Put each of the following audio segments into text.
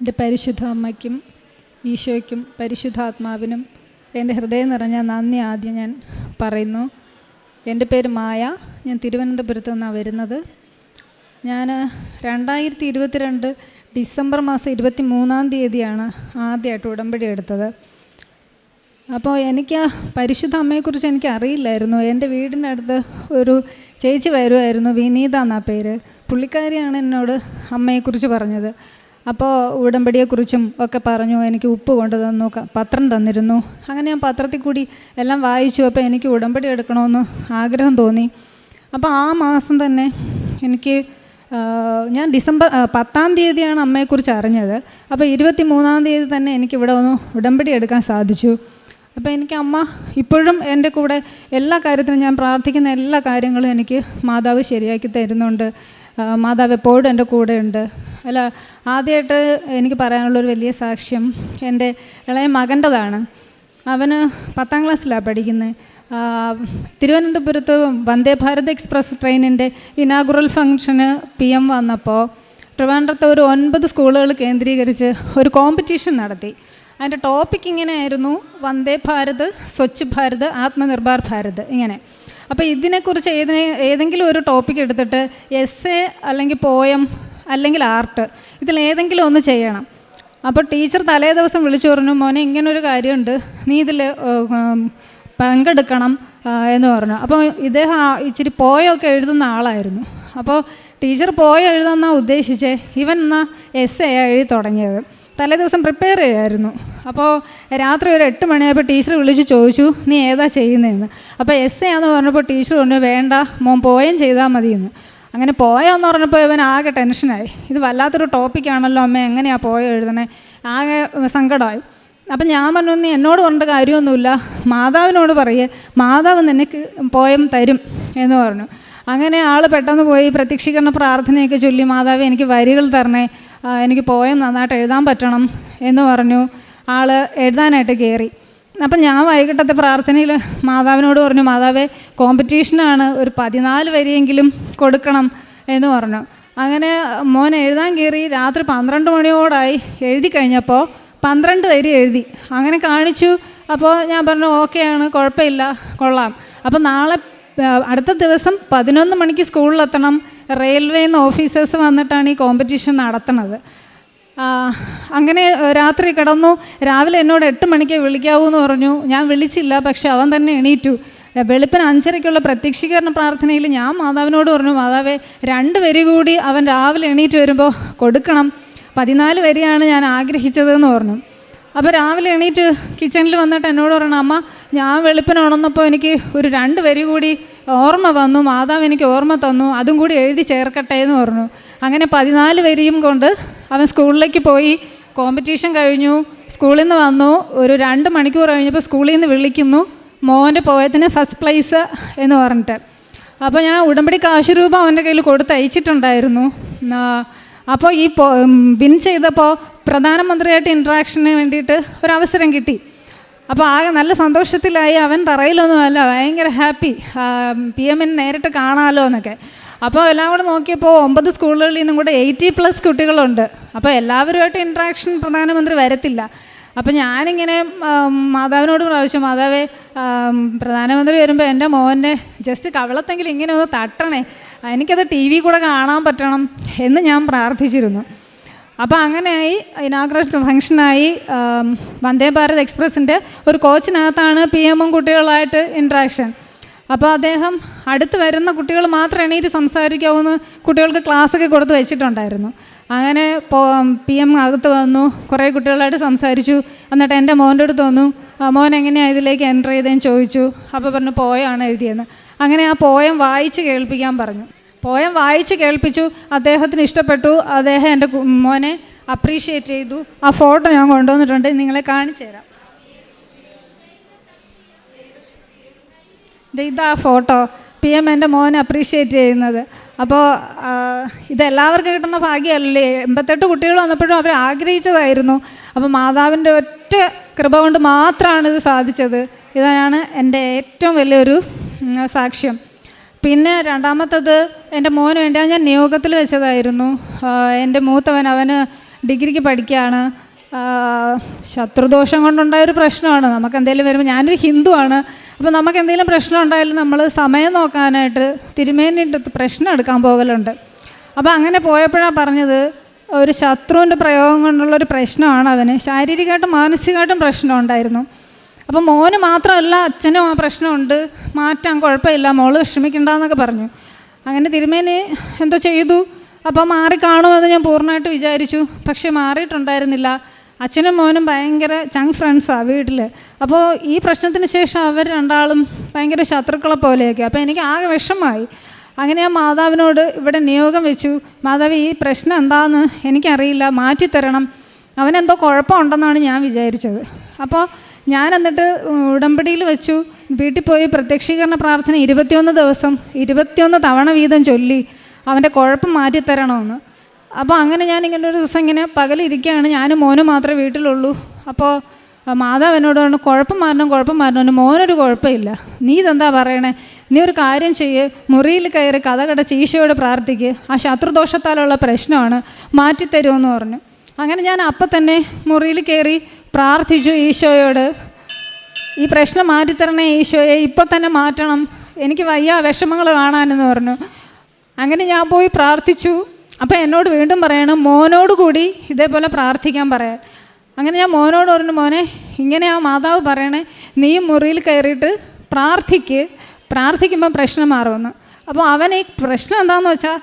എന്റെ പരിശുദ്ധ അമ്മയ്ക്കും ഈശോയ്ക്കും പരിശുദ്ധാത്മാവിനും എന്റെ ഹൃദയം നിറഞ്ഞ നന്ദി ആദ്യം ഞാൻ പറയുന്നു. എന്റെ പേര് മായ. ഞാൻ തിരുവനന്തപുരത്ത് നിന്നാണ് വരുന്നത്. ഞാൻ രണ്ടായിരത്തി ഇരുപത്തിരണ്ട് ഡിസംബർ മാസം ഇരുപത്തി മൂന്നാം തീയതിയാണ് ആദ്യമായിട്ട് ഉടമ്പടി എടുത്തത്. അപ്പോൾ എനിക്ക് ആ പരിശുദ്ധ അമ്മയെക്കുറിച്ച് എനിക്ക് അറിയില്ലായിരുന്നു. എന്റെ വീടിന്റെ അടുത്ത് ഒരു ചേച്ചി വരുമായിരുന്നു. വിനീത എന്നാ പേര്. പുള്ളിക്കാരിയാണ് എന്നോട് അമ്മയെക്കുറിച്ച് പറഞ്ഞത്. അപ്പോൾ ഉടമ്പടിയെക്കുറിച്ചും ഒക്കെ പറഞ്ഞു എനിക്ക് ഉപ്പ് കൊണ്ട് തന്നു പത്രം തന്നിരുന്നു. അങ്ങനെ ഞാൻ പത്രത്തിൽ കൂടി എല്ലാം വായിച്ചു അപ്പോൾ എനിക്ക് ഉടമ്പടി എടുക്കണമെന്ന് ആഗ്രഹം തോന്നി. അപ്പോൾ ആ മാസം തന്നെ എനിക്ക് ഞാൻ ഡിസംബർ പത്താം തീയതിയാണ് അമ്മയെക്കുറിച്ച് അറിഞ്ഞത്. അപ്പോൾ ഇരുപത്തി മൂന്നാം തീയതി തന്നെ എനിക്ക് ഇവിടെ ഒന്ന് ഉടമ്പടി എടുക്കാൻ സാധിച്ചു. അപ്പോൾ എനിക്ക് അമ്മ ഇപ്പോഴും എന്റെ കൂടെ എല്ലാ കാര്യത്തിനും ഞാൻ പ്രാർത്ഥിക്കുന്ന എല്ലാ കാര്യങ്ങളും എനിക്ക് മാതാവ് ശരിയാക്കി തരുന്നുണ്ട്. മാതാവ് എപ്പോഴും എന്റെ കൂടെ ഉണ്ട്. അല്ല ആദ്യമായിട്ട് എനിക്ക് പറയാനുള്ളൊരു വലിയ സാക്ഷ്യം എന്റെ ഇളയ മകന്റെതാണ്. അവന് പത്താം ക്ലാസ്സിലാണ് പഠിക്കുന്നത്. തിരുവനന്തപുരത്ത് വന്ദേ ഭാരത് എക്സ്പ്രസ് ട്രെയിനിന്റെ ഇനാഗുറൽ ഫംഗ്ഷന് പി എം വന്നപ്പോൾ ട്രിവാൻഡ്രത്തെ ഒരു ഒൻപത് സ്കൂളുകൾ കേന്ദ്രീകരിച്ച് ഒരു കോമ്പറ്റീഷൻ നടത്തി. അതിന്റെ ടോപ്പിക് ഇങ്ങനെയായിരുന്നു വന്ദേ ഭാരത് സ്വച്ഛ് ഭാരത് ആത്മനിർഭർ ഭാരത് ഇങ്ങനെ. അപ്പോൾ ഇതിനെക്കുറിച്ച് ഏതിനെ ഏതെങ്കിലും ഒരു ടോപ്പിക് എടുത്തിട്ട് എസ് എ അല്ലെങ്കിൽ പോയം അല്ലെങ്കിൽ ആർട്ട് ഇതിൽ ഏതെങ്കിലും ഒന്ന് ചെയ്യണം. അപ്പോൾ ടീച്ചർ തലേ ദിവസം വിളിച്ചു പറഞ്ഞു മോനെ ഇങ്ങനൊരു കാര്യമുണ്ട്. നീ ഇതിൽ പങ്കെടുക്കണം എന്ന് പറഞ്ഞു. അപ്പോൾ ഇദ്ദേഹം ഇച്ചിരി പോയൊക്കെ എഴുതുന്ന ആളായിരുന്നു. അപ്പോൾ ടീച്ചർ പോയ എഴുതാന്നാ ഉദ്ദേശിച്ചേ? ഇവൻ എന്നാൽ എസ് എ എഴുതി തുടങ്ങിയത്. തലേ ദിവസം പ്രിപ്പയർ ചെയ്യായിരുന്നു. അപ്പോൾ രാത്രി ഒരു എട്ട് മണിയായപ്പോൾ ടീച്ചർ വിളിച്ച് ചോദിച്ചു നീ ഏതാ ചെയ്യുന്നതെന്ന് അപ്പോൾ എസ് എ പറഞ്ഞപ്പോൾ ടീച്ചർ പറഞ്ഞു വേണ്ട മോൻ പോയം ചെയ്താൽ മതിയെന്ന്. അങ്ങനെ പോയെന്ന് പറഞ്ഞപ്പോൾ ഇവൻ ആകെ ടെൻഷനായി. ഇത് വല്ലാത്തൊരു ടോപ്പിക്കാണല്ലോ അമ്മ എങ്ങനെയാണ് പോയ എഴുതണേ? ആകെ സങ്കടമായി. അപ്പം ഞാൻ പറഞ്ഞു നീ എന്നോട് പറഞ്ഞിട്ട് കാര്യമൊന്നുമില്ല. മാതാവിനോട് പറയേ. മാതാവ് നിനക്ക് പോയം തരും എന്ന് പറഞ്ഞു. അങ്ങനെ ആൾ പെട്ടെന്ന് പോയി പ്രത്യക്ഷീകരണ പ്രാർത്ഥനയൊക്കെ ചൊല്ലി മാതാവ് എനിക്ക് വരികൾ തരണേ. എനിക്ക് പോയം നന്നായിട്ട് എഴുതാൻ പറ്റണം എന്ന് പറഞ്ഞു. ആൾ എഴുതാനായിട്ട് കയറി അപ്പം ഞാൻ വൈകിട്ടത്തെ പ്രാർത്ഥനയിൽ മാതാവിനോട് പറഞ്ഞു മാതാവേ കോമ്പറ്റീഷനാണ് ഒരു പതിനാല് വരിയെങ്കിലും കൊടുക്കണം എന്ന് പറഞ്ഞു. അങ്ങനെ മോൻ എഴുതാൻ കയറി രാത്രി പന്ത്രണ്ട് മണിയോടായി എഴുതി കഴിഞ്ഞപ്പോൾ പന്ത്രണ്ട് വരി എഴുതി. അങ്ങനെ കാണിച്ചു. അപ്പോൾ ഞാൻ പറഞ്ഞു ഓക്കെയാണ് കുഴപ്പമില്ല കൊള്ളാം. അപ്പോൾ നാളെ അടുത്ത ദിവസം പതിനൊന്ന് മണിക്ക് സ്കൂളിലെത്തണം. റെയിൽവേയിൽ നിന്ന് ഓഫീസേഴ്സ് വന്നിട്ടാണ് ഈ കോമ്പറ്റീഷൻ നടത്തുന്നത്. അങ്ങനെ രാത്രി കിടന്നു. രാവിലെ എന്നോട് എട്ട് മണിക്ക് വിളിക്കാവൂ എന്ന് പറഞ്ഞു. ഞാൻ വിളിച്ചില്ല പക്ഷെ അവൻ തന്നെ എണീറ്റു. വെളുപ്പിന് അഞ്ചരയ്ക്കുള്ള പ്രത്യക്ഷീകരണ പ്രാർത്ഥനയിൽ ഞാൻ മാതാവിനോട് പറഞ്ഞു മാതാവേ രണ്ട് വരി കൂടി അവൻ രാവിലെ എണീറ്റ് വരുമ്പോൾ കൊടുക്കണം. പതിനാല് വരിയാണ് ഞാൻ ആഗ്രഹിച്ചതെന്ന് പറഞ്ഞു. അപ്പോൾ രാവിലെ എണീറ്റ് കിച്ചണിൽ വന്നിട്ട് എന്നോട് പറയണം അമ്മ ഞാൻ വെളുപ്പിന് ഉണർന്നപ്പോൾ എനിക്ക് ഒരു രണ്ട് വരി കൂടി ഓർമ്മ വന്നു മാതാവ് എനിക്ക് ഓർമ്മ തന്നു അതും കൂടി എഴുതി ചേർക്കട്ടെ എന്ന് പറഞ്ഞു. അങ്ങനെ പതിനാല് വരിയും കൊണ്ട് അവൻ സ്കൂളിലേക്ക് പോയി കോമ്പറ്റീഷൻ കഴിഞ്ഞു സ്കൂളിൽ നിന്ന് വന്നു ഒരു രണ്ട് മണിക്കൂർ കഴിഞ്ഞപ്പോൾ സ്കൂളിൽ നിന്ന് വിളിക്കുന്നു മോന്റെ പോയതിന് ഫസ്റ്റ് പ്ലേസ് എന്ന് പറഞ്ഞിട്ട്. അപ്പോൾ ഞാൻ ഉടമ്പടി കാശ് രൂപ അവന്റെ കയ്യിൽ കൊടുത്ത് അയച്ചിട്ടുണ്ടായിരുന്നു അപ്പോൾ ഈ വിൻ ചെയ്തപ്പോൾ പ്രധാനമന്ത്രിയായിട്ട് ഇൻട്രാക്ഷന് വേണ്ടിയിട്ട് ഒരവസരം കിട്ടി. അപ്പോൾ ആകെ നല്ല സന്തോഷത്തിലായി അവൻ തറയിലൊന്നുമല്ല ഭയങ്കര ഹാപ്പി പി എമ്മിന് നേരിട്ട് കാണാമല്ലോ എന്നൊക്കെ. അപ്പോൾ എല്ലാം കൂടെ നോക്കിയപ്പോൾ ഒമ്പത് സ്കൂളുകളിൽ നിന്നും കൂടെ എയ്റ്റി പ്ലസ് കുട്ടികളുണ്ട്. അപ്പോൾ എല്ലാവരുമായിട്ട് ഇൻട്രാക്ഷൻ പ്രധാനമന്ത്രി വരത്തില്ല. അപ്പോൾ ഞാനിങ്ങനെ മാതാവിനോട് പ്രാവശ്യം മാതാവേ പ്രധാനമന്ത്രി വരുമ്പോൾ എന്റെ മോനെ ജസ്റ്റ് കവളത്തെങ്കിലും ഇങ്ങനെ ഒന്ന് തട്ടണേ. എനിക്കത് ടി വി കൂടെ കാണാൻ പറ്റണം എന്ന് ഞാൻ പ്രാർത്ഥിച്ചിരുന്നു. അപ്പോൾ അങ്ങനെയായി ഇനാഗ്രേഷൻ ഫംഗ്ഷനായി വന്ദേ ഭാരത് എക്സ്പ്രസിന്റെ ഒരു കോച്ചിനകത്താണ് പി എമ്മും കുട്ടികളായിട്ട് ഇൻട്രാക്ഷൻ അപ്പോൾ അദ്ദേഹം അടുത്ത് വരുന്ന കുട്ടികൾ മാത്രം എണീറ്റ് സംസാരിക്കാവുന്ന കുട്ടികൾക്ക് ക്ലാസ്സൊക്കെ കൊടുത്ത് വെച്ചിട്ടുണ്ടായിരുന്നു. അങ്ങനെ പി എം അകത്ത് വന്നു കുറേ കുട്ടികളായിട്ട് സംസാരിച്ചു. എന്നിട്ട് എന്റെ മോന്റെ അടുത്ത് വന്നു മോൻ എങ്ങനെയാണ് ഇതിലേക്ക് എന്റർ ചെയ്തതെന്ന് ചോദിച്ചു. അപ്പോൾ പറഞ്ഞു പോയാണ് എഴുതിയെന്ന്. അങ്ങനെ ആ പോയം വായിച്ച് കേൾപ്പിക്കാൻ പറഞ്ഞു. പോയം വായിച്ച് കേൾപ്പിച്ചു. അദ്ദേഹത്തിന് ഇഷ്ടപ്പെട്ടു. അദ്ദേഹം എന്റെ മോനെ അപ്രീഷിയേറ്റ് ചെയ്തു. ആ ഫോട്ടോ ഞാൻ കൊണ്ടുവന്നിട്ടുണ്ട്. നിങ്ങളെ കാണിച്ചു തരാം. ഇതാ ഫോട്ടോ പി എം എന്റെ മോനെ അപ്രീഷിയേറ്റ് ചെയ്യുന്നത്. അപ്പോൾ ഇതെല്ലാവർക്കും കിട്ടുന്ന ഭാഗ്യമല്ലേ? എൺപത്തെട്ട് കുട്ടികൾ വന്നപ്പോഴും അവർ ആഗ്രഹിച്ചതായിരുന്നു. അപ്പോൾ മാതാവിന്റെ ഒറ്റ കൃപ കൊണ്ട് മാത്രമാണ് ഇത് സാധിച്ചത്. ഇതാണ് എന്റെ ഏറ്റവും വലിയൊരു സാക്ഷ്യം. പിന്നെ രണ്ടാമത്തത് എന്റെ മോന് വേണ്ടി ഞാൻ നിയോഗത്തിൽ വെച്ചതായിരുന്നു. എന്റെ മൂത്തവൻ അവന് ഡിഗ്രിക്ക് പഠിക്കുകയാണ്. ശത്രുദോഷം കൊണ്ടുണ്ടായ ഒരു പ്രശ്നമാണ്. നമുക്ക് എന്തെങ്കിലും വരുമ്പോൾ ഞാനൊരു ഹിന്ദുവാണ്. അപ്പോൾ നമുക്ക് എന്തെങ്കിലും പ്രശ്നം ഉണ്ടായാലും നമ്മൾ സമയം നോക്കാനായിട്ട് തിരുമേനിട്ട് പ്രശ്നം എടുക്കാൻ പോകലുണ്ട്. അപ്പോൾ അങ്ങനെ പോയപ്പോഴാണ് പറഞ്ഞത് ഒരു ശത്രുവിന്റെ പ്രയോഗം കൊണ്ടുള്ളൊരു പ്രശ്നമാണ് അവന്. ശാരീരികമായിട്ടും മാനസികമായിട്ടും പ്രശ്നം ഉണ്ടായിരുന്നു. അപ്പോൾ മോന് മാത്രമല്ല അച്ഛനും ആ പ്രശ്നമുണ്ട്. മാറ്റാൻ കുഴപ്പമില്ല മോൾ വിഷമിക്കണ്ടെന്നൊക്കെ പറഞ്ഞു. അങ്ങനെ തിരുമേനി എന്തോ ചെയ്തു. അപ്പോൾ മാറിക്കാണുമെന്ന് ഞാൻ പൂർണമായിട്ട് വിചാരിച്ചു. പക്ഷെ മാറിയിട്ടുണ്ടായിരുന്നില്ല. അച്ഛനും മോനും ഭയങ്കര ചങ് ഫ്രണ്ട്സാണ് വീട്ടിൽ അപ്പോൾ ഈ പ്രശ്നത്തിന് ശേഷം അവർ രണ്ടാളും ഭയങ്കര ശത്രുക്കളെ പോലെയൊക്കെ. അപ്പോൾ എനിക്ക് ആകെ വിഷമമായി. അങ്ങനെ ഞാൻ മാതാവിനോട് ഇവിടെ നിയോഗം വെച്ചു. മാതാവ് ഈ പ്രശ്നം എന്താണെന്ന് എനിക്കറിയില്ല. മാറ്റിത്തരണം. അവനെന്തോ കുഴപ്പമുണ്ടെന്നാണ് ഞാൻ വിചാരിച്ചത്. അപ്പോൾ ഞാൻ എന്നിട്ട് ഉടമ്പടിയിൽ വെച്ചു. വീട്ടിൽ പോയി പ്രത്യക്ഷീകരണ പ്രാർത്ഥന ഇരുപത്തിയൊന്ന് ദിവസം ഇരുപത്തിയൊന്ന് തവണ വീതം ചൊല്ലി അവന്റെ കുഴപ്പം മാറ്റിത്തരണമെന്ന് അപ്പോൾ അങ്ങനെ ഞാൻ ഇങ്ങനെ ഒരു ദിവസം ഇങ്ങനെ പകലിരിക്കുകയാണ്. ഞാനും മോനും മാത്രമേ വീട്ടിലുള്ളൂ. അപ്പോൾ മാതാവ് എന്നോട് പറഞ്ഞു കുഴപ്പം മാറണം കുഴപ്പം മാറണം. മോനൊരു കുഴപ്പമില്ല. നീ ഇതെന്താ പറയണേ? നീ ഒരു കാര്യം ചെയ്യ്. മുറിയിൽ കയറി കഥ കടച്ച് ഈശോയോട് പ്രാർത്ഥിക്ക്. ആ ശത്രുദോഷത്താലുള്ള പ്രശ്നമാണ് മാറ്റിത്തരുമെന്ന് പറഞ്ഞു. അങ്ങനെ ഞാൻ അപ്പം തന്നെ മുറിയിൽ കയറി പ്രാർത്ഥിച്ചു ഈശോയോട്. ഈ പ്രശ്നം മാറ്റിത്തരണേ ഈശോയെ ഇപ്പം തന്നെ മാറ്റണം. എനിക്ക് വയ്യ വിഷമങ്ങൾ കാണാനെന്ന് പറഞ്ഞു. അങ്ങനെ ഞാൻ പോയി പ്രാർത്ഥിച്ചു. അപ്പോൾ എന്നോട് വീണ്ടും പറയണം മോനോട് കൂടി ഇതേപോലെ പ്രാർത്ഥിക്കാൻ പറയാൻ. അങ്ങനെ ഞാൻ മോനോട് പറഞ്ഞു മോനെ ഇങ്ങനെ ആ മാതാവ് പറയണേ നീ മുറിയിൽ കയറിയിട്ട് പ്രാർത്ഥിക്ക്. പ്രാർത്ഥിക്കുമ്പോൾ പ്രശ്നം മാറുമെന്ന്. അപ്പോൾ അവൻ ഈ പ്രശ്നം എന്താണെന്ന് വെച്ചാൽ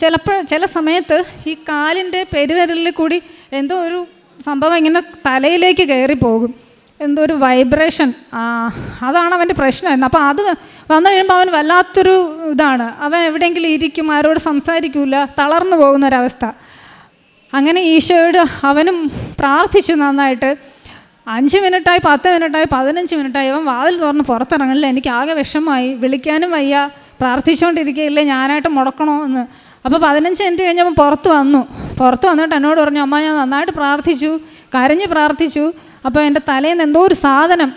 ചിലപ്പോൾ ചില സമയത്ത് ഈ കാലിന്റെ പെരുവിരലിൽ കൂടി എന്തോ ഒരു സംഭവം ഇങ്ങനെ തലയിലേക്ക് കയറി പോകും. എന്തോ ഒരു വൈബ്രേഷൻ അതാണ് അവന്റെ പ്രശ്നമായിരുന്നു. അപ്പോൾ അത് വന്നു കഴിയുമ്പോൾ അവൻ വല്ലാത്തൊരു ഇതാണ്. അവൻ എവിടെയെങ്കിലും ഇരിക്കും ആരോട് സംസാരിക്കില്ല തളർന്നു പോകുന്ന ഒരവസ്ഥ അങ്ങനെ ഈശോയോട് അവനും പ്രാർത്ഥിച്ചു നന്നായിട്ട്. അഞ്ച് മിനിറ്റായി പത്ത് മിനിറ്റായി പതിനഞ്ച് മിനിറ്റായി അവൻ വാതിൽ തുറന്ന് പുറത്തിറങ്ങണില്ല. എനിക്ക് ആകെ വിഷമമായി. വിളിക്കാനും വയ്യ. പ്രാർത്ഥിച്ചുകൊണ്ടിരിക്കുകയില്ലേ ഞാനായിട്ട് മുടക്കണോ എന്ന്. അപ്പോൾ പതിനഞ്ച് മിനിറ്റ് കഴിഞ്ഞപ്പോൾ പുറത്ത് വന്നു. പുറത്ത് വന്നിട്ട് എന്നോട് പറഞ്ഞു അമ്മ ഞാൻ നന്നായിട്ട് പ്രാർത്ഥിച്ചു കരഞ്ഞ് പ്രാർത്ഥിച്ചു. അപ്പോൾ എന്റെ തലയിൽ നിന്ന് എന്തോ ഒരു സാധനം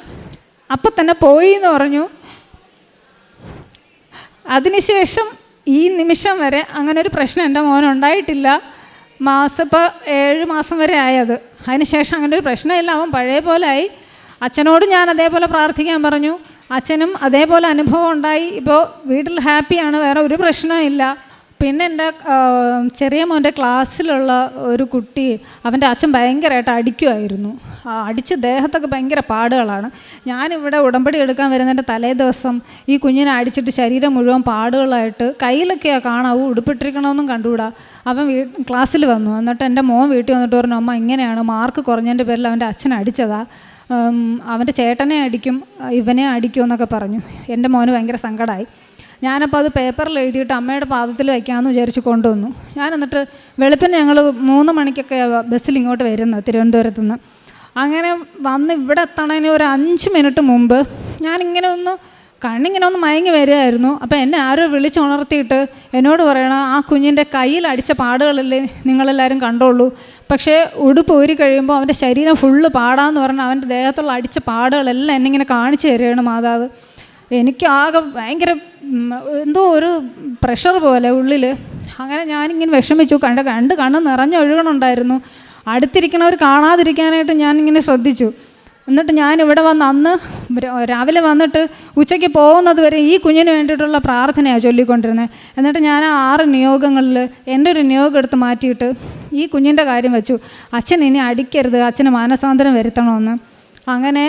അപ്പം തന്നെ പോയി എന്ന് പറഞ്ഞു. അതിനുശേഷം ഈ നിമിഷം വരെ അങ്ങനെ ഒരു പ്രശ്നം എന്റെ മാസം ഇപ്പോൾ ഏഴ് മാസം വരെ ആയത്. അതിനുശേഷം അങ്ങനെ ഒരു പ്രശ്നമില്ല അവൻ പഴയ പോലെ ആയി. അച്ഛനോട് ഞാൻ അതേപോലെ പ്രാർത്ഥിക്കാൻ പറഞ്ഞു. അച്ഛനും അതേപോലെ അനുഭവം ഉണ്ടായി. ഇപ്പോൾ വീട്ടിൽ ഹാപ്പിയാണ് വേറെ ഒരു പ്രശ്നവും ഇല്ല. പിന്നെ എന്റെ ചെറിയ മോന്റെ ക്ലാസ്സിലുള്ള ഒരു കുട്ടി അവന്റെ അച്ഛൻ ഭയങ്കരമായിട്ട് അടിക്കുമായിരുന്നു അടിച്ച് ദേഹത്തൊക്കെ ഭയങ്കര പാടുകളാണ്. ഞാനിവിടെ ഉടമ്പടി എടുക്കാൻ വരുന്നതിന്റെ തലേ ദിവസം ഈ കുഞ്ഞിനെ അടിച്ചിട്ട് ശരീരം മുഴുവൻ പാടുകളായിട്ട് കയ്യിലൊക്കെയാണ് കാണാവൂ ഉടുപ്പിട്ടിരിക്കണമെന്നും കണ്ടുകൂടാ? അവൻ വീ ക്ലാസ്സിൽ വന്നു. എന്നിട്ട് എന്റെ മോൻ വീട്ടിൽ വന്നിട്ട് പറഞ്ഞു അമ്മ ഇങ്ങനെയാണ് മാർക്ക് കുറഞ്ഞതിന്റെ പേരിൽ അവന്റെ അച്ഛൻ അടിച്ചതാ. അവന്റെ ചേട്ടനെ അടിക്കും ഇവനെ അടിക്കും എന്നൊക്കെ പറഞ്ഞു. എന്റെ മോന് ഭയങ്കര സങ്കടമായി. ഞാനപ്പോൾ അത് പേപ്പറിൽ എഴുതിയിട്ട് അമ്മയുടെ പാദത്തിൽ വയ്ക്കാമെന്ന് വിചാരിച്ച് കൊണ്ടുവന്നു. ഞാൻ എന്നിട്ട് വെളുപ്പിന് ഞങ്ങൾ മൂന്ന് മണിക്കൊക്കെ ബസ്സിൽ ഇങ്ങോട്ട് വരുന്നത് തിരുവനന്തപുരത്ത് നിന്ന് അങ്ങനെ വന്ന് ഇവിടെ എത്തണതിന് ഒരു അഞ്ച് മിനിറ്റ് മുമ്പ് ഞാനിങ്ങനെ ഒന്ന് കണ്ണിങ്ങനെ ഒന്ന് മയങ്ങി വരികയായിരുന്നു. അപ്പോൾ എന്നെ ആരോ വിളിച്ചുണർത്തിയിട്ട് എന്നോട് പറയണം ആ കുഞ്ഞിന്റെ കയ്യിൽ അടിച്ച പാടുകളല്ലേ നിങ്ങളെല്ലാവരും കണ്ടോളൂ. പക്ഷേ ഉടുപ്പ് ഊരി കഴിയുമ്പോൾ അവന്റെ ശരീരം ഫുള്ള് പാടാന്ന് പറഞ്ഞാൽ അവന്റെ ദേഹത്തുള്ള അടിച്ച പാടുകളെല്ലാം എന്നെ ഇങ്ങനെ കാണിച്ചു തരികയാണ് മാതാവ്. എനിക്ക് ആകെ ഭയങ്കര എന്തോ ഒരു പ്രഷർ പോലെ ഉള്ളിൽ അങ്ങനെ ഞാനിങ്ങനെ വിഷമിച്ചു. കണ്ട കണ്ട് കണ്ണ് നിറഞ്ഞൊഴുകണുണ്ടായിരുന്നു അടുത്തിരിക്കണവർ കാണാതിരിക്കാനായിട്ട് ഞാനിങ്ങനെ ശ്രദ്ധിച്ചു. എന്നിട്ട് ഞാൻ ഇവിടെ വന്ന് അന്ന് രാവിലെ വന്നിട്ട് ഉച്ചയ്ക്ക് പോകുന്നത് വരെ ഈ കുഞ്ഞിന് വേണ്ടിയിട്ടുള്ള പ്രാർത്ഥനയാണ് ചൊല്ലിക്കൊണ്ടിരുന്നത് എന്നിട്ട് ഞാൻ ആ ആറ് നിയോഗങ്ങളിൽ എന്റെ ഒരു നിയോഗം എടുത്ത് മാറ്റിയിട്ട് ഈ കുഞ്ഞിന്റെ കാര്യം വെച്ചു. അച്ഛൻ ഇനി അടിക്കരുത്. അച്ഛന് മാനസാന്തരം വരുത്തണമെന്ന്. അങ്ങനെ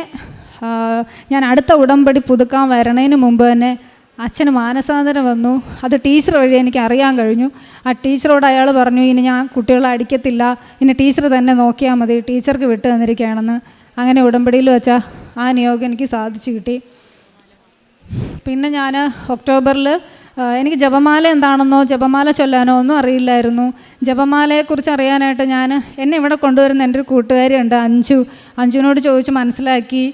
ഞാൻ അടുത്ത ഉടമ്പടി പുതുക്കാൻ വരണതിന് മുമ്പ് തന്നെ അച്ഛന് മാനസാന്തരം വന്നു. അത് ടീച്ചർ വഴി എനിക്ക് അറിയാൻ കഴിഞ്ഞു. ആ ടീച്ചറോട് അയാൾ പറഞ്ഞു ഇനി ഞാൻ കുട്ടികളെ അടിക്കത്തില്ല. ഇനി ടീച്ചർ തന്നെ നോക്കിയാൽ മതി. ടീച്ചർക്ക് വിട്ടു തന്നിരിക്കുകയാണെന്ന്. അങ്ങനെ ഉടമ്പടിയിൽ വെച്ചാൽ ആ നിയോഗം എനിക്ക് സാധിച്ചു കിട്ടി. പിന്നെ ഞാൻ ഒക്ടോബറിൽ എനിക്ക് ജപമാല എന്താണെന്നോ ജപമാല ചൊല്ലാനോ ഒന്നും അറിയില്ലായിരുന്നു. ജപമാലയെക്കുറിച്ച് അറിയാനായിട്ട് ഞാൻ എന്നെ ഇവിടെ കൊണ്ടുവരുന്ന എന്റെ ഒരു കൂട്ടുകാരിയുണ്ട് അഞ്ചു അഞ്ചുവിനോട് ചോദിച്ച് മനസ്സിലാക്കി.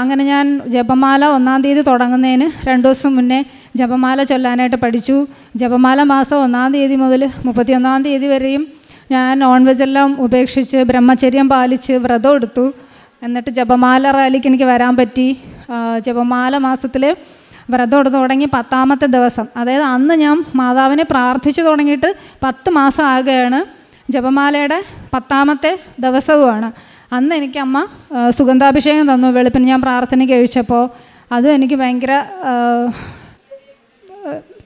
അങ്ങനെ ഞാൻ ജപമാല ഒന്നാം തീയതി തുടങ്ങുന്നതിന് രണ്ട് ദിവസം മുന്നേ ജപമാല ചൊല്ലാനായിട്ട് പഠിച്ചു. ജപമാല മാസം ഒന്നാം തീയതി മുതൽ മുപ്പത്തിയൊന്നാം തീയതി വരെയും ഞാൻ നോൺ വെജ് എല്ലാം ഉപേക്ഷിച്ച് ബ്രഹ്മചര്യം പാലിച്ച് വ്രതം എടുത്തു. എന്നിട്ട് ജപമാല റാലിക്ക് എനിക്ക് വരാൻ പറ്റി. ജപമാല മാസത്തിൽ വ്രതം എടുത്ത് തുടങ്ങി പത്താമത്തെ ദിവസം. അതായത് അന്ന് ഞാൻ മാതാവിനെ പ്രാർത്ഥിച്ചു തുടങ്ങിയിട്ട് പത്ത് മാസം ആകുകയാണ്. ജപമാലയുടെ പത്താമത്തെ ദിവസവുമാണ്. അന്ന് എനിക്ക് അമ്മ സുഗന്ധാഭിഷേകം തന്നു വെളുപ്പിന്. ഞാൻ പ്രാർത്ഥന കഴിച്ചപ്പോൾ അതും എനിക്ക് ഭയങ്കര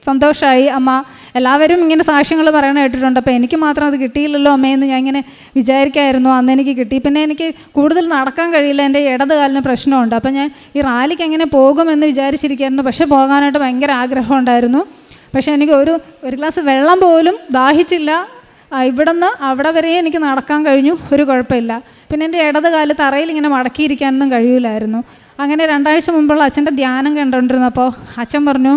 സന്തോഷമായി അമ്മ എല്ലാവരും ഇങ്ങനെ സാക്ഷ്യങ്ങൾ പറയണ കേട്ടിട്ടുണ്ട്. അപ്പോൾ എനിക്ക് മാത്രം അത് കിട്ടിയില്ലല്ലോ അമ്മയെന്ന് ഞാൻ ഇങ്ങനെ വിചാരിക്കായിരുന്നു. അന്ന് എനിക്ക് കിട്ടി. പിന്നെ എനിക്ക് കൂടുതൽ നടക്കാൻ കഴിയില്ല. എന്റെ ഇടത് കാലിന് പ്രശ്നമുണ്ട്. അപ്പോൾ ഞാൻ ഈ റാലിക്ക് എങ്ങനെ പോകുമെന്ന് വിചാരിച്ചിരിക്കുകയായിരുന്നു പക്ഷേ പോകാനായിട്ട് ഭയങ്കര ആഗ്രഹമുണ്ടായിരുന്നു പക്ഷേ എനിക്ക് ഒരു ഒരു ഗ്ലാസ് വെള്ളം പോലും ദാഹിച്ചില്ല. ഇവിടുന്ന് അവിടെ വരെ എനിക്ക് നടക്കാൻ കഴിഞ്ഞു. ഒരു കുഴപ്പമില്ല. പിന്നെ എന്റെ ഇടത് കാൽ തറയിൽ ഇങ്ങനെ മടക്കിയിരിക്കാനൊന്നും കഴിയില്ലായിരുന്നു അങ്ങനെ രണ്ടാഴ്ച മുമ്പുള്ള അച്ഛന്റെ ധ്യാനം കണ്ടുകൊണ്ടിരുന്നപ്പോൾ അച്ഛൻ പറഞ്ഞു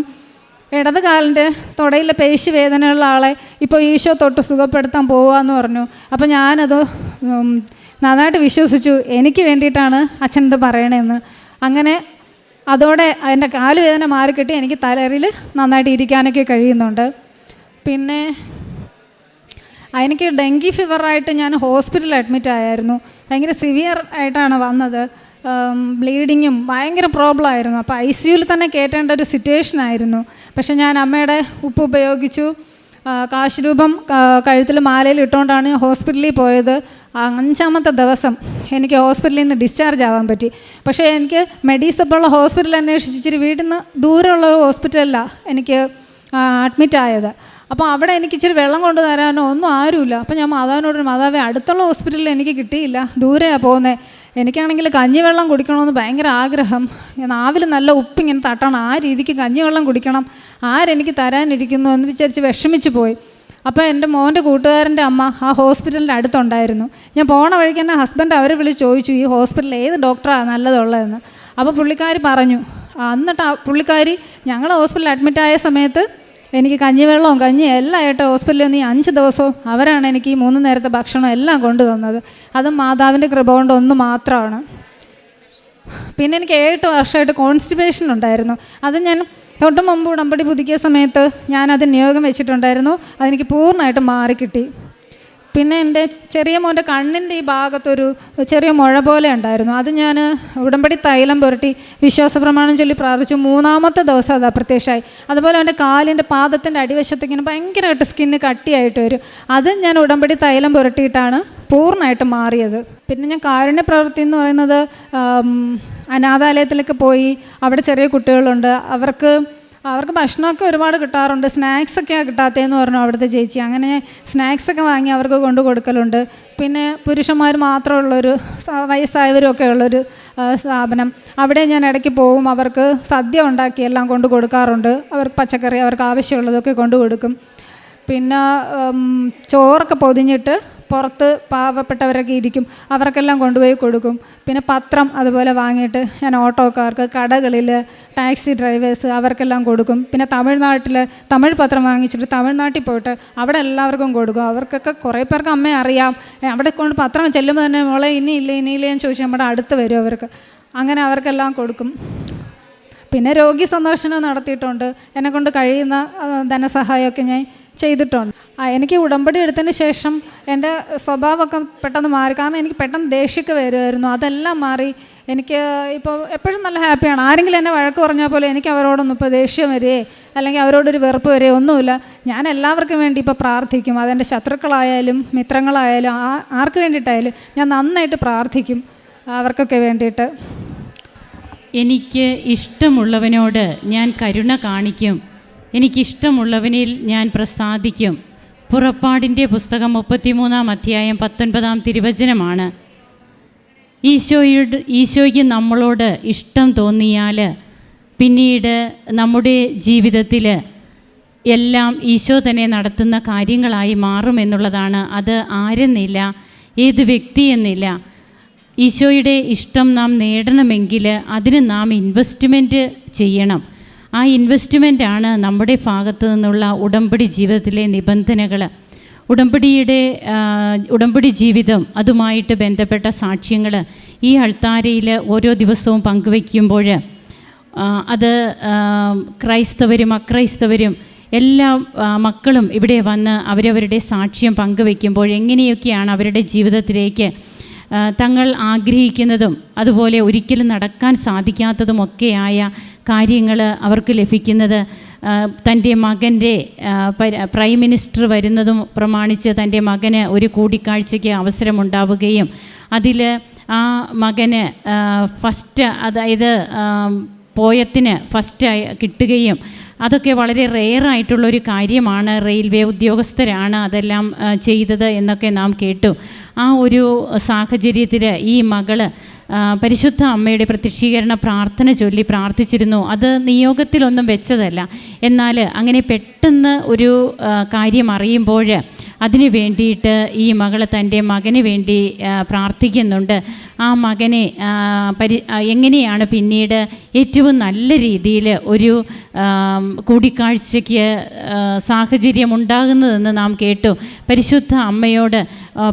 ഇടത് കാലിന്റെ തുടയിലെ പേശി വേദനയുള്ള ആളെ ഇപ്പോൾ ഈശോ തൊട്ട് സുഖപ്പെടുത്താൻ പോവാന്ന് പറഞ്ഞു. അപ്പോൾ ഞാനത് നന്നായിട്ട് വിശ്വസിച്ചു. എനിക്ക് വേണ്ടിയിട്ടാണ് അച്ഛൻ ഇത് പറയണതെന്ന് അങ്ങനെ അതോടെ എന്റെ കാലുവേദന മാറിക്കിട്ടി എനിക്ക് തലറിൽ നന്നായിട്ട് ഇരിക്കാനൊക്കെ കഴിയുന്നുണ്ട്. പിന്നെ എനിക്ക് ഡെങ്കി ഫീവറായിട്ട് ഞാൻ ഹോസ്പിറ്റലിൽ അഡ്മിറ്റ് ആയായിരുന്നു. ഭയങ്കര സിവിയർ ആയിട്ടാണ് വന്നത്. ബ്ലീഡിങ്ങും ഭയങ്കര പ്രോബ്ലം ആയിരുന്നു. അപ്പോൾ ഐ സിയുയിൽ തന്നെ കയറ്റേണ്ട ഒരു സിറ്റുവേഷൻ ആയിരുന്നു. പക്ഷേ ഞാൻ അമ്മയുടെ ഉപ്പ് ഉപയോഗിച്ചു. കാശുരൂപം രൂപം കഴുത്തിൽ മാലയിൽ ഇട്ടുകൊണ്ടാണ് ഹോസ്പിറ്റലിൽ പോയത്. അഞ്ചാമത്തെ ദിവസം എനിക്ക് ഹോസ്പിറ്റലിൽ നിന്ന് ഡിസ്ചാർജ് ആവാൻ പറ്റി. പക്ഷേ എനിക്ക് മെഡീസപ്പുള്ള ഹോസ്പിറ്റൽ അന്വേഷിച്ചിട്ട് വീട്ടിൽ നിന്ന് ദൂരമുള്ള ഹോസ്പിറ്റലല്ല എനിക്ക് അഡ്മിറ്റ് ആയത്. അപ്പോൾ അവിടെ എനിക്ക് ഇച്ചിരി വെള്ളം കൊണ്ട് തരാനോ ഒന്നും ആരുമില്ല. അപ്പോൾ ഞാൻ മാതാവിനോട് മാതാവേ അടുത്തുള്ള ഹോസ്പിറ്റലിൽ എനിക്ക് കിട്ടിയില്ല. ദൂരെയാണ് പോകുന്നത് എനിക്കാണെങ്കിൽ കഞ്ഞി വെള്ളം കുടിക്കണമെന്ന് ഭയങ്കര ആഗ്രഹം. നാവിൽ നല്ല ഉപ്പിങ്ങനെ തട്ടണം. ആ രീതിക്ക് കഞ്ഞി വെള്ളം കുടിക്കണം. ആരെനിക്ക് തരാനിരിക്കുന്നു? എന്ന് വിചാരിച്ച് വിഷമിച്ച് പോയി. അപ്പോൾ എന്റെ മോന്റെ കൂട്ടുകാരന്റെ അമ്മ ആ ഹോസ്പിറ്റലിന്റെ അടുത്തുണ്ടായിരുന്നു. ഞാൻ പോണ വഴിക്ക് തന്നെ ഹസ്ബൻഡ് അവരെ വിളിച്ച് ചോദിച്ചു ഈ ഹോസ്പിറ്റലിൽ ഏത് ഡോക്ടറാണ് നല്ലതുള്ളതെന്ന്? അപ്പോൾ പുള്ളിക്കാരി പറഞ്ഞു എന്നിട്ട് പുള്ളിക്കാരി ഞങ്ങൾ ഹോസ്പിറ്റലിൽ അഡ്മിറ്റായ സമയത്ത് എനിക്ക് കഞ്ഞിവെള്ളവും കഞ്ഞി എല്ലാം ആയിട്ട് ഹോസ്പിറ്റലിൽ നിന്ന് ഈ അഞ്ച് ദിവസവും അവരാണ് എനിക്ക് ഈ മൂന്ന് നേരത്തെ ഭക്ഷണം എല്ലാം കൊണ്ടു തന്നത് അതും മാതാവിന്റെ കൃപ കൊണ്ട് ഒന്ന് മാത്രമാണ്. പിന്നെ എനിക്ക് ഏഴ് വർഷമായിട്ട് കോൺസ്റ്റിപ്പേഷൻ ഉണ്ടായിരുന്നു. അത് ഞാൻ തൊട്ട് മുമ്പ് ഉടമ്പടി പുതുക്കിയ സമയത്ത് ഞാനത് നിയോഗം വെച്ചിട്ടുണ്ടായിരുന്നു. അതെനിക്ക് പൂർണമായിട്ട് മാറിക്കിട്ടി. പിന്നെ എന്റെ ചെറിയ മോന്റെ കണ്ണിന്റെ ഈ ഭാഗത്തൊരു ചെറിയ മുഴ പോലെ ഉണ്ടായിരുന്നു. അത് ഞാൻ ഉടമ്പടി തൈലം പുരട്ടി വിശ്വാസ പ്രമാണം ചൊല്ലി പ്രാർത്ഥിച്ചു. മൂന്നാമത്തെ ദിവസം അത് അപ്രത്യക്ഷമായി. അതുപോലെ അവന്റെ കാലിന്റെ പാദത്തിന്റെ അടിവശത്ത് ഇങ്ങനെ ഭയങ്കരമായിട്ട് സ്കിന്ന് കട്ടിയായിട്ട് വരും. അത് ഞാൻ ഉടമ്പടി തൈലം പുരട്ടിയിട്ടാണ് പൂർണമായിട്ട് മാറിയത്. പിന്നെ ഞാൻ കാരുണ്യ പ്രവൃത്തി എന്ന് പറയുന്നത് അനാഥാലയത്തിലൊക്കെ പോയി. അവിടെ ചെറിയ കുട്ടികളുണ്ട്. അവർക്ക് അവർക്ക് ഭക്ഷണമൊക്കെ ഒരുപാട് കിട്ടാറുണ്ട്. സ്നാക്സ് സ്നാക്സൊക്കെയാണ് കിട്ടാത്തതെന്ന് പറഞ്ഞു അവിടുത്തെ ചേച്ചി. അങ്ങനെ സ്നാക്സ് ഒക്കെ വാങ്ങി അവർക്ക് കൊണ്ടു കൊടുക്കലുണ്ട്. പിന്നെ പുരുഷന്മാർ മാത്രമുള്ളൊരു വയസ്സായവരൊക്കെ ഉള്ളൊരു സ്ഥാപനം. അവിടെ ഞാൻ ഇടയ്ക്ക് പോകും അവർക്ക് സദ്യ ഉണ്ടാക്കി എല്ലാം കൊണ്ടു കൊടുക്കാറുണ്ട്. അവർക്ക് പച്ചക്കറി അവർക്ക് ആവശ്യമുള്ളതൊക്കെ കൊണ്ടു കൊടുക്കും. പിന്നെ ചോറൊക്കെ പൊതിഞ്ഞിട്ട് പുറത്ത് പാവപ്പെട്ടവരൊക്കെ ഇരിക്കും അവർക്കെല്ലാം കൊണ്ടുപോയി കൊടുക്കും. പിന്നെ പത്രം അതുപോലെ വാങ്ങിയിട്ട് ഞാൻ ഓട്ടോക്കാർക്ക് കടകളിൽ ടാക്സി ഡ്രൈവേഴ്സ് അവർക്കെല്ലാം കൊടുക്കും. പിന്നെ തമിഴ്നാട്ടിൽ തമിഴ് പത്രം വാങ്ങിച്ചിട്ട് തമിഴ്നാട്ടിൽ പോയിട്ട് അവിടെ എല്ലാവർക്കും കൊടുക്കും. അവർക്കൊക്കെ കുറേ പേർക്ക് അമ്മയെ അറിയാം. അവിടെ കൊണ്ട് പത്രം ചെല്ലുമ്പോൾ തന്നെ മോളെ ഇനി ഇല്ല എന്ന് ചോദിച്ചാൽ നമ്മുടെ അടുത്ത് വരും അവർക്ക്. അങ്ങനെ അവർക്കെല്ലാം കൊടുക്കും. പിന്നെ രോഗി സന്ദർശനം നടത്തിയിട്ടുണ്ട്. എന്നെക്കൊണ്ട് കഴിയുന്ന ധനസഹായമൊക്കെ ഞാൻ ചെയ്തിട്ടുണ്ട്. എനിക്ക് ഉടമ്പടി എടുത്തതിന് ശേഷം എന്റെ സ്വഭാവമൊക്കെ പെട്ടെന്ന് മാറി. കാരണം എനിക്ക് പെട്ടെന്ന് ദേഷ്യമൊക്കെ വരുമായിരുന്നു. അതെല്ലാം മാറി. എനിക്ക് ഇപ്പോൾ എപ്പോഴും നല്ല ഹാപ്പിയാണ്. ആരെങ്കിലും എന്നെ വഴക്ക് പറഞ്ഞാൽ പോലും എനിക്ക് അവരോടൊന്നും ഇപ്പോൾ ദേഷ്യം വരികയെ അല്ലെങ്കിൽ അവരോടൊരു വെറുപ്പ് വരികയോ ഒന്നുമില്ല. ഞാൻ എല്ലാവർക്കും വേണ്ടി ഇപ്പോൾ പ്രാർത്ഥിക്കും. അതെന്റെ ശത്രുക്കളായാലും മിത്രങ്ങളായാലും ആ ആർക്ക് വേണ്ടിയിട്ടായാലും ഞാൻ നന്നായിട്ട് പ്രാർത്ഥിക്കും. അവർക്കൊക്കെ വേണ്ടിയിട്ട്. എനിക്ക് ഇഷ്ടമുള്ളവനോട് ഞാൻ കരുണ കാണിക്കും. എനിക്കിഷ്ടമുള്ളവനിൽ ഞാൻ പ്രസാദിക്കും. പുറപ്പാടിന്റെ പുസ്തകം മുപ്പത്തിമൂന്നാം അധ്യായം പത്തൊൻപതാം തിരുവചനമാണ്. ഈശോയുടെ ഈശോയ്ക്ക് നമ്മളോട് ഇഷ്ടം തോന്നിയാൽ പിന്നീട് നമ്മുടെ ജീവിതത്തിൽ എല്ലാം ഈശോ തന്നെ നടത്തുന്ന കാര്യങ്ങളായി മാറുമെന്നുള്ളതാണ് അത് ആരെന്നില്ല ഏത് വ്യക്തിയെന്നില്ല ഈശോയുടെ ഇഷ്ടം നാം നേടണമെങ്കിൽ അതിന് നാം ഇൻവെസ്റ്റ്മെന്റ് ചെയ്യണം. ആ ഇൻവെസ്റ്റ്മെന്റാണ് നമ്മുടെ ഭാഗത്തു നിന്നുള്ള ഉടമ്പടി ജീവിതത്തിലെ നിബന്ധനകൾ ഉടമ്പടിയുടെ ഉടമ്പടി ജീവിതം അതുമായിട്ട് ബന്ധപ്പെട്ട സാക്ഷ്യങ്ങൾ ഈ അൾത്താരയിൽ ഓരോ ദിവസവും പങ്കുവയ്ക്കുമ്പോൾ അത് ക്രൈസ്തവരും അക്രൈസ്തവരും എല്ലാ മക്കളും ഇവിടെ വന്ന് അവരവരുടെ സാക്ഷ്യം പങ്കുവെക്കുമ്പോൾ എങ്ങനെയൊക്കെയാണ് അവരുടെ ജീവിതത്തിലേക്ക് തങ്ങൾ ആഗ്രഹിക്കുന്നതും അതുപോലെ ഒരിക്കലും നടക്കാൻ സാധിക്കാത്തതുമൊക്കെയായ കാര്യങ്ങൾ അവർക്ക് ലഭിക്കുന്നത് തന്റെ മകന്റെ പ്രൈം മിനിസ്റ്റർ വരുന്നതും പ്രമാണിച്ച് തന്റെ മകന് ഒരു കൂടിക്കാഴ്ചയ്ക്ക് അവസരമുണ്ടാവുകയും അതിൽ ആ മകന് ഫസ്റ്റ് അതായത് പോയത്തിന് ഫസ്റ്റ് കിട്ടുകയും അതൊക്കെ വളരെ റെയറായിട്ടുള്ളൊരു കാര്യമാണ്. റെയിൽവേ ഉദ്യോഗസ്ഥരാണ് അതെല്ലാം ചെയ്തത് എന്നൊക്കെ നാം കേട്ടു. ആ ഒരു സാഹചര്യത്തിൽ ഈ മകൾ പരിശുദ്ധ അമ്മയുടെ പ്രത്യക്ഷീകരണ പ്രാർത്ഥന ചൊല്ലി പ്രാർത്ഥിച്ചിരുന്നു. അത് നിയോഗത്തിലൊന്നും വെച്ചതല്ല. എന്നാൽ അങ്ങനെ പെട്ടെന്ന് ഒരു കാര്യം അറിയുമ്പോൾ അതിനു വേണ്ടിയിട്ട് ഈ മകൾ തന്റെ മകന് വേണ്ടി പ്രാർത്ഥിക്കുന്നുണ്ട്. ആ മകനെ പരി എങ്ങനെയാണ് പിന്നീട് ഏറ്റവും നല്ല രീതിയിൽ ഒരു കൂടിക്കാഴ്ചയ്ക്ക് സാഹചര്യം ഉണ്ടാകുന്നതെന്ന് നാം കേട്ടു. പരിശുദ്ധ അമ്മയോട്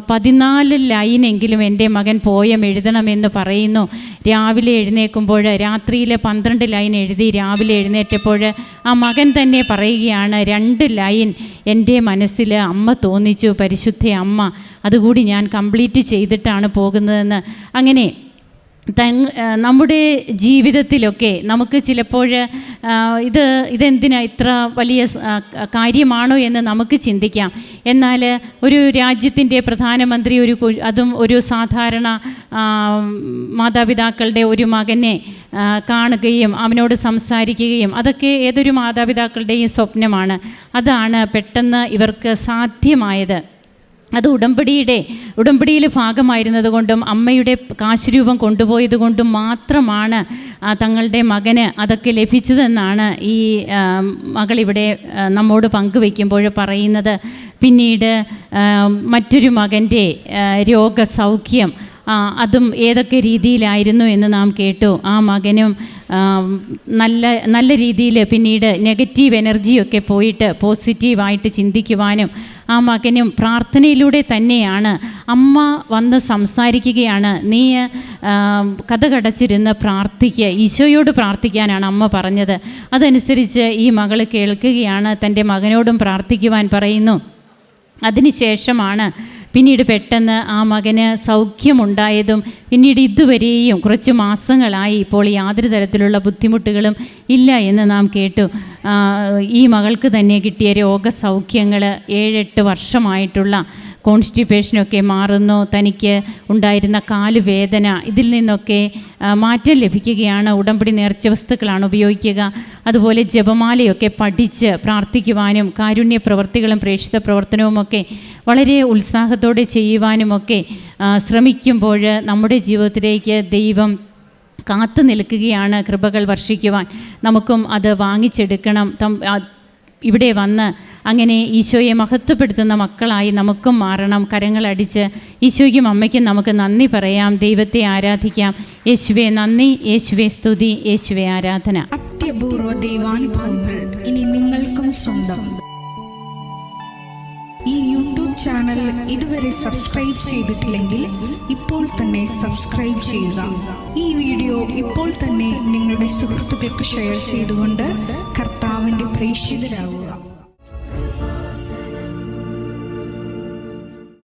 പതിനാല് ലൈനെങ്കിലും എന്റെ മകൻ പോയം എഴുതണമെന്ന് പറയുന്നു. രാവിലെ എഴുന്നേൽക്കുമ്പോൾ രാത്രിയിൽ പന്ത്രണ്ട് ലൈൻ എഴുതി രാവിലെ എഴുന്നേറ്റപ്പോൾ ആ മകൻ തന്നെ പറയുകയാണ് രണ്ട് ലൈൻ എന്റെ മനസ്സിൽ അമ്മ തോന്നിച്ചു പരിശുദ്ധ അമ്മ. അതുകൂടി ഞാൻ കംപ്ലീറ്റ് ചെയ്തിട്ടാണ് പോകുന്നതെന്ന്. അങ്ങനെ നമ്മുടെ ജീവിതത്തിലൊക്കെ നമുക്ക് ചിലപ്പോൾ ഇത് ഇതെന്തിനാ ഇത്ര വലിയ കാര്യമാണോ എന്ന് നമുക്ക് ചിന്തിക്കാം. എന്നാൽ ഒരു രാജ്യത്തിന്റെ പ്രധാനമന്ത്രി ഒരു അതും ഒരു സാധാരണ മാതാപിതാക്കളുടെ ഒരു മകനെ കാണുകയും അവനോട് സംസാരിക്കുകയും അതൊക്കെ ഏതൊരു മാതാപിതാക്കളുടെയും സ്വപ്നമാണ്. അതാണ് പെട്ടെന്ന് ഇവർക്ക് സാധ്യമായത്. അത് ഉടമ്പടിയുടെ ഉടമ്പടിയിൽ ഭാഗമായിരുന്നത് കൊണ്ടും അമ്മയുടെ കാശുരൂപം കൊണ്ടുപോയത് കൊണ്ടും മാത്രമാണ് തങ്ങളുടെ മകന് അതൊക്കെ ലഭിച്ചതെന്നാണ് ഈ മകളിവിടെ നമ്മോട് പങ്കുവെക്കുമ്പോൾ പറയുന്നത്. പിന്നീട് മറ്റൊരു മകന്റെ രോഗസൗഖ്യം അതും ഏതൊക്കെ രീതിയിലായിരുന്നു എന്ന് നാം കേട്ടു. ആ മകനും നല്ല നല്ല രീതിയിൽ പിന്നീട് നെഗറ്റീവ് എനർജിയൊക്കെ പോയിട്ട് പോസിറ്റീവായിട്ട് ചിന്തിക്കുവാനും ആ മകനും പ്രാർത്ഥനയിലൂടെ തന്നെയാണ് അമ്മ വന്ന് സംസാരിക്കുകയാണ്. നീ ആ, കഥ കടച്ചിരുന്ന് പ്രാർത്ഥിക്കുക ഈശോയോട് പ്രാർത്ഥിക്കാനാണ് അമ്മ പറഞ്ഞത്. അതനുസരിച്ച് ഈ മകൾ കേൾക്കുകയാണ് തന്റെ മകനോടും പ്രാർത്ഥിക്കുവാൻ പറയുന്നു. അതിനുശേഷമാണ് പിന്നീട് പെട്ടെന്ന് ആ മകന് സൗഖ്യമുണ്ടായതും പിന്നീട് ഇതുവരെയും കുറച്ച് മാസങ്ങളായി ഇപ്പോൾ യാതൊരു തരത്തിലുള്ള ബുദ്ധിമുട്ടുകളും ഇല്ല എന്ന് നാം കേട്ടു. ഈ മകൾക്ക് തന്നെ കിട്ടിയ രോഗസൗഖ്യങ്ങൾ ഏഴെട്ട് വർഷമായിട്ടുള്ള കോൺസ്റ്റിപ്പേഷനൊക്കെ മാറുന്നു. തനിക്ക് ഉണ്ടായിരുന്ന കാലുവേദന ഇതിൽ നിന്നൊക്കെ മാറ്റം ലഭിക്കുകയാണ്. ഉടമ്പടി നേർച്ച വസ്തുക്കളാണ് ഉപയോഗിക്കുക. അതുപോലെ ജപമാലയൊക്കെ പഠിച്ച് പ്രാർത്ഥിക്കുവാനും കാരുണ്യ പ്രവർത്തികളും പ്രേക്ഷിത പ്രവർത്തനവുമൊക്കെ വളരെ ഉത്സാഹത്തോടെ ചെയ്യുവാനുമൊക്കെ ശ്രമിക്കുമ്പോൾ നമ്മുടെ ജീവിതത്തിലേക്ക് ദൈവം കാത്തു നിൽക്കുകയാണ് കൃപകൾ വർഷിക്കുവാൻ. നമുക്കും അത് വാങ്ങിച്ചെടുക്കണം. ഇവിടെ വന്ന് അങ്ങനെ ഈശോയെ മഹത്വപ്പെടുത്തുന്ന മക്കളായി നമുക്കും മാറണം. കരങ്ങളടിച്ച് ഈശോയ്ക്കും അമ്മയ്ക്കും നമുക്ക് നന്ദി പറയാം. ദൈവത്തെ ആരാധിക്കാം. യേശുവെ നന്ദി. യേശുവെ സ്തുതി. യേശുവെ ആരാധന. അത്യപൂർവ ദൈവാനുഭവങ്ങൾ ഇനി നിങ്ങൾക്കും സ്വന്തം. ഈ യൂട്യൂബ് ചാനൽ ഇതുവരെ സബ്സ്ക്രൈബ് ചെയ്തിട്ടില്ലെങ്കിൽ ഇപ്പോൾ തന്നെ സബ്സ്ക്രൈബ് ചെയ്യുക. ഈ വീഡിയോ ഇപ്പോൾ തന്നെ നിങ്ങളുടെ സുഹൃത്തുക്കൾക്ക് ഷെയർ ചെയ്തുകൊണ്ട് കർത്താവിന്റെ പ്രേക്ഷിതരാകുക.